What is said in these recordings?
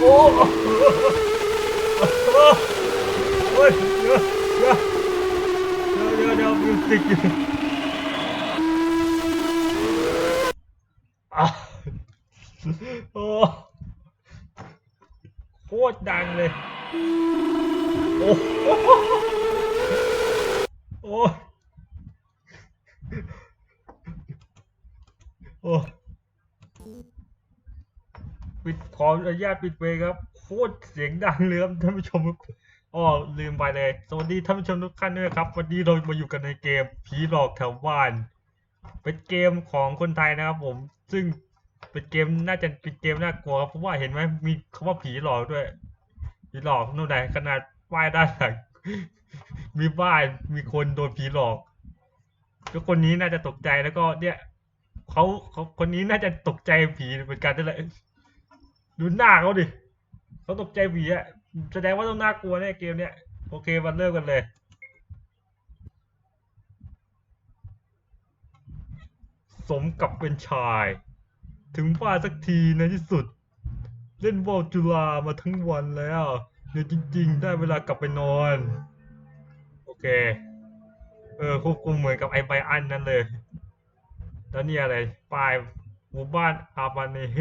โอ้โอ้ยเดี๋ยวเดี๋ยวเดี๋ยวเดี๋ยวมิวสิกโอ้โคตรดังเลย โอ้โอ้โอ้ปิดข ออนุญาตปิดเพลงครับ โคตรเสียงดังเลยครับท่านผู้ชมอ๋อลืมไปเลย สวัสดีท่านผู้ชมทุกท่านด้วยครับ วันนี้เรามาอยู่กันในเกมผีหลอกแถวบ้าน เป็นเกมของคนไทยนะครับ ผม ซึ่งเป็นเกมน่าจะเป็นเกมน่ากลัวครับเพราะว่าเห็นไหมมีคำว่าผีหลอกด้วย ผีหลอกนู่นไหนขนาดป้ายด้านหลังมีบ้านมีคนโดนผีหลอกแล้วคนนี้น่าจะตกใจแล้วก็เนี่ยเขาเขาคนนี้น่าจะตกใจผีเหมือนกันนั่นแหละ ดูหน้าเขาดิเขาตกใจผีอะแสดงว่าต้องน่ากลัวแน่เกมเนี้ยโอเคมาเริ่มกันเลยสมกับเป็นชาย ถึงบ้านสักทีในที่สุด เล่นวอลจุฬามาทั้งวันแล้วเดี๋ยวจริง ๆ ได้เวลากลับไปนอน โอเค เออควบคุมเหมือนกับไอไบอันนั่นเลย แล้วนี่อะไรป้ายหมู่บ้านอาบานเนเฮ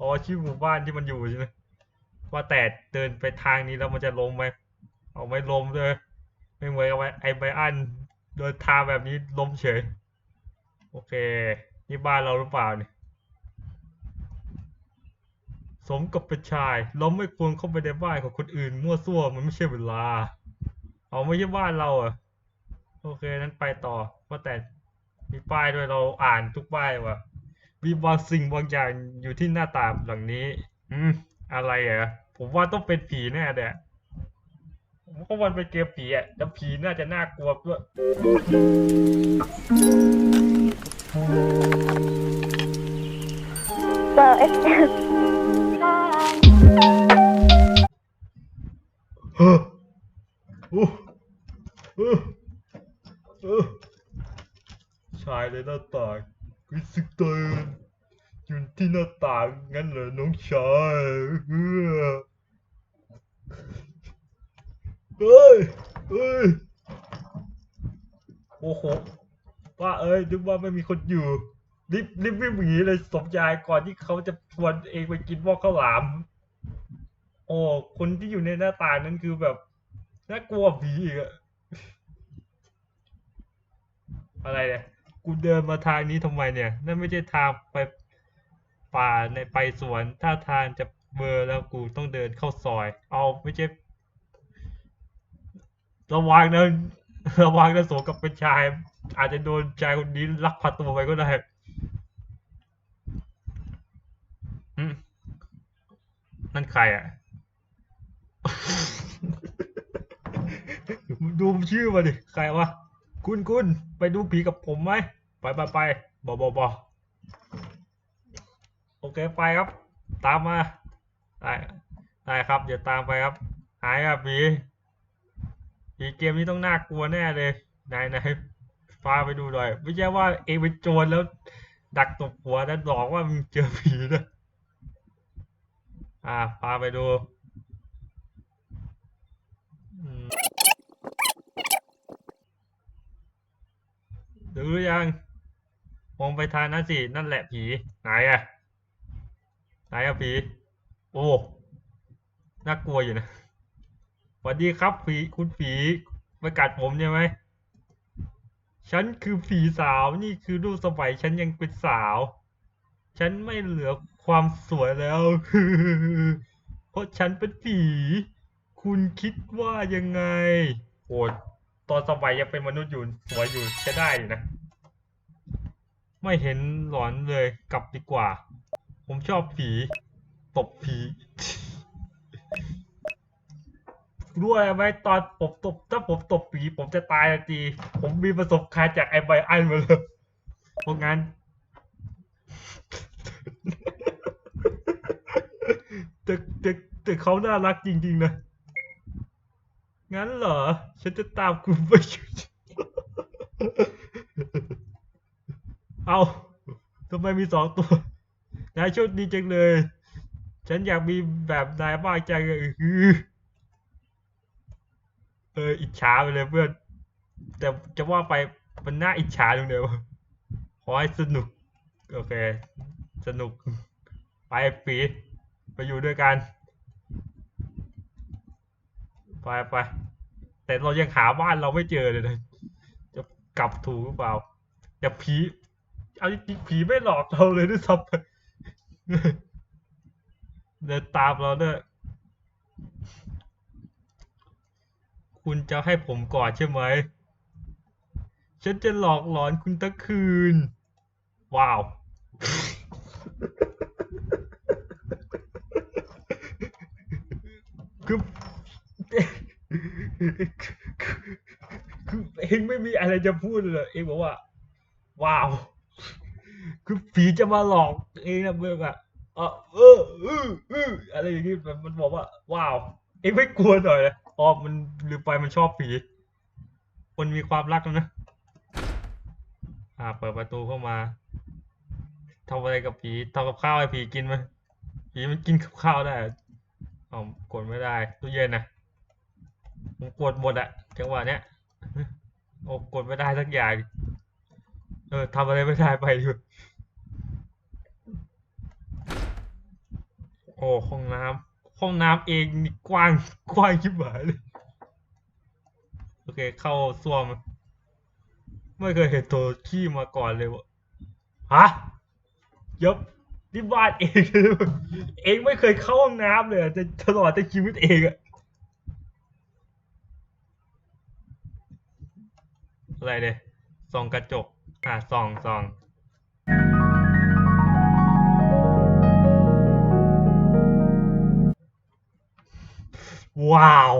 อ๋อชื่อหมู่บ้านที่มันอยู่ใช่ไหมว่าแต่เดินไปทางนี้แล้วมันจะลงไหมเอาไม่ลมเลยไม่เหมือนกับไอไบอันเดินทางแบบนี้ลมเฉย โอเค นี่บ้านเราหรือเปล่าเนี่ยสมกับเป็นชายเราไม่ควรเข้าไปในบ้านของคนอื่น มั่วซั่วมันไม่ใช่เวลา เอาไม่ใช่บ้านเราอะ โอเคนั้นไปต่อว่าแต่มีป้ายด้วยเราอ่านทุกป้ายว่ะ มีบางสิ่งบางอย่างอยู่ที่หน้าต่างหลังนี้ อืม อะไรอะ ผมว่าต้องเป็นผีแน่เด้ผมก็วันเป็นเกมผีอะแล้วผีน่าจะน่ากลัวด้วย So it's เฮ้อโอ้เออเออชายในหน้าต่าง รู้สึกตือนอยู่ที่หน้าต่างงั้นเหรอน้องชายเออเฮ้ยเฮ้ยโอ้โหว่าเอ้ยนึกว่าไม่มีคนอยู่รีบรีบวิ่งหนีเลยสมยายก่อนที่เขาจะชวนเองไปกินวอกข้าวหลาม โอ้คนที่อยู่ในหน้าต่างนั้นคือแบบน่ากลัวผีอีกอะอะไรเนี่ย กูเดินมาทางนี้ทำไมเนี่ย นั่นไม่ใช่ทางไปป่าในไปสวน ถ้าทางจะเบลอร์แล้วกูต้องเดินเข้าซอย เอาไม่ใช่ ระวังนะระวังนะโสกับเป็นชาย อาจจะโดนชายคนนี้ลักพาตัวไปก็ได้นั่นใครอะ ดูชื่อมาดิ ใครวะ คุณคุณไปดูผีกับผมไหม ไปไปไปบอบอบอโอเคไปครับ ตามมา ได้ได้ครับเดี๋ยวตามไปครับ หายครับผีผีเกมนี้ต้องน่ากลัวแน่เลยไหนไหนพาไปดูหน่อย ไม่ใช่ว่าเองเป็นโจรแล้ว ดักตบหัวแล้วหลอกว่ามึงเจอผีนะอ่าพาไปดูดูหรือยัง องไปทางนั้นสิ นั่นแหละผีไหนอะไหนอะผี โอ้ น่ากลัวอยู่นะสวัสดีครับผีคุณผีไปกัดผมใช่ไหม ฉันคือผีสาว นี่คือรูปสมัยฉันยังเป็นสาว ฉันไม่เหลือความสวยแล้ว เพราะฉันเป็นผี คุณคิดว่ายังไง โอ้ตอนสมัยยังเป็นมนุษย์อยู่สวยอยู่ใช้ได้อยู่นะ ไม่เห็นหลอนเลยกลับดีกว่า ผมชอบผี ตบผีรู้อะไรไหมตอนผมตบ ถ้าผมตบผีผมจะตายทันที ผมมีประสบการณ์จากไอไบอันมาเลยเพราะงั้น แต่แต่แต่เขาน่ารักจริงๆนะ งั้นเหรอ ฉันจะตามคุณไป เอาทำไมมีสองตัวนายโชคดีจังเลย ฉันอยากมีแบบนายบ้างจังเลยอื้อเอออิจฉาไปเลยเพื่อน แต่จะว่าไปมันน่าอิจฉาตรงเดียวขอให้สนุก โอเค สนุก ไปปีไปอยู่ด้วยกัน ไปไป แต่เรายังหาบ้านเราไม่เจอเลยนะจะกลับถูกหรือเปล่าจะผี เอาจริงผีไม่หลอกเราเลยด้วยซ้ำไปเดินตามเราด้วยคุณจะให้ผมกอดใช่ไหม ฉันจะหลอกหลอนคุณทั้งคืน ว้าว คือคือเองไม่มีอะไรจะพูดเลย เองบอกว่า ว้าว คือผีจะมาหลอกเองนะเมื่ออะเออเออเออออะไรอย่างงี้มันมันบอกว่า ว้าว เองไม่กลัวหน่อยเลยอ๋อมันลืมไปมันชอบผีคนมีความรักนะอ่า เปิดประตูเข้ามาทำอะไรกับผีทำกับข้าวให้ผีกินไหมผีมันกินกับข้าวได้ออ๋อกดไม่ได้ตู้เย็นนะผมกดหมดอะจังหวะเนี้ยโอ้กดไม่ได้สักอย่างเออทำอะไรไม่ได้ไปอยู่ โอ้ห้องน้ำห้องน้ำเองนี่กว้างกว้างชิบหายเลยโอเค เข้าส้วมไม่เคยเห็นตัวขี้มาก่อนเลยวะฮะยบที่บ้านเองเองไม่เคยเข้าห้องน้ำเลยจะตลอดแต่ชีวิตเองอะอะไรเนี่ยส่องกระจก อะส่องส่อง ว้าว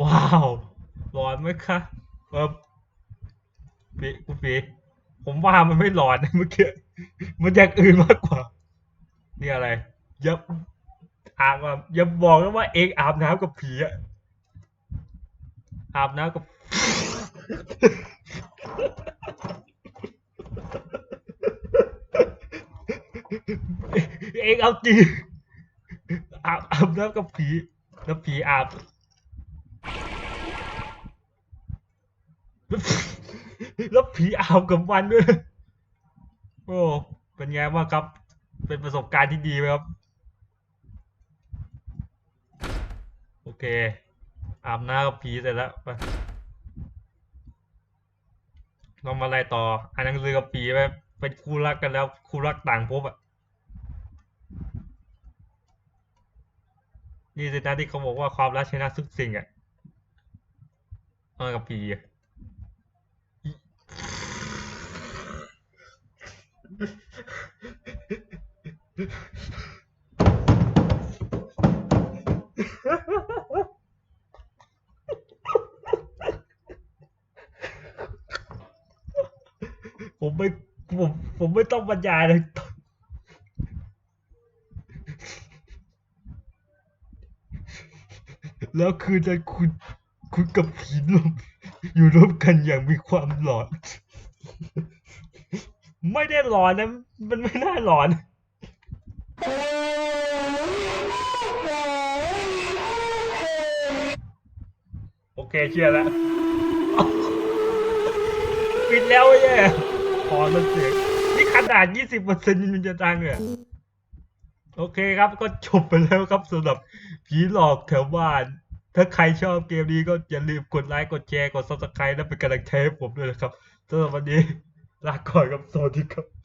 ว้าวร้อนไหมคะเออปีคุณปีผมว่ามันไม่ร้อนเมื่อกี้มันอย่างอื่นมากกว่า นี่อะไรอย่าอาบอะอย่าบอกนะว่าเองอาบน้ำกับผีอะอาบน้ำกับเองเอาจริงอาบอาบน้ำกับผี แล้วผีอาบแล้วผีอาบกับมันด้วย โอ้ เป็นไงบ้างครับ เป็นประสบการณ์ที่ดีไหมครับ โอเค อาบน้ำกับผีเสร็จแล้วไปเรามาอะไรต่อ อ่านหนังสือกับผีไปเป็นคู่รักกันแล้วคู่รักต่างภพอะ นี่สินะที่เขาบอกว่าความรักชนะทุกสิ่งอะเอากับผีอะผมไม่ผมผมไม่ต้องบรรยายเลย แล้วคืนนั้นคุณคุณกับผีร่วมอยู่ร่วมกันอย่างมีความหลอน ไม่ได้หลอนนะ มันไม่น่าหลอน โอเคเชื่อแล้วปิดแล้วแย่พอแล้วเสียงนี่ขนาด 20%ยังจะดังเลยโอเคครับก็จบไปแล้วครับสำหรับผีหลอกแถวบ้าน ถ้าใครชอบเกมนี้ก็อย่าลืมกดไลค์ กดแชร์ กด subscribe และเป็นกำลังใจให้ผมด้วยนะครับสำหรับวันนี้ลาก่อนครับ สวัสดีครับ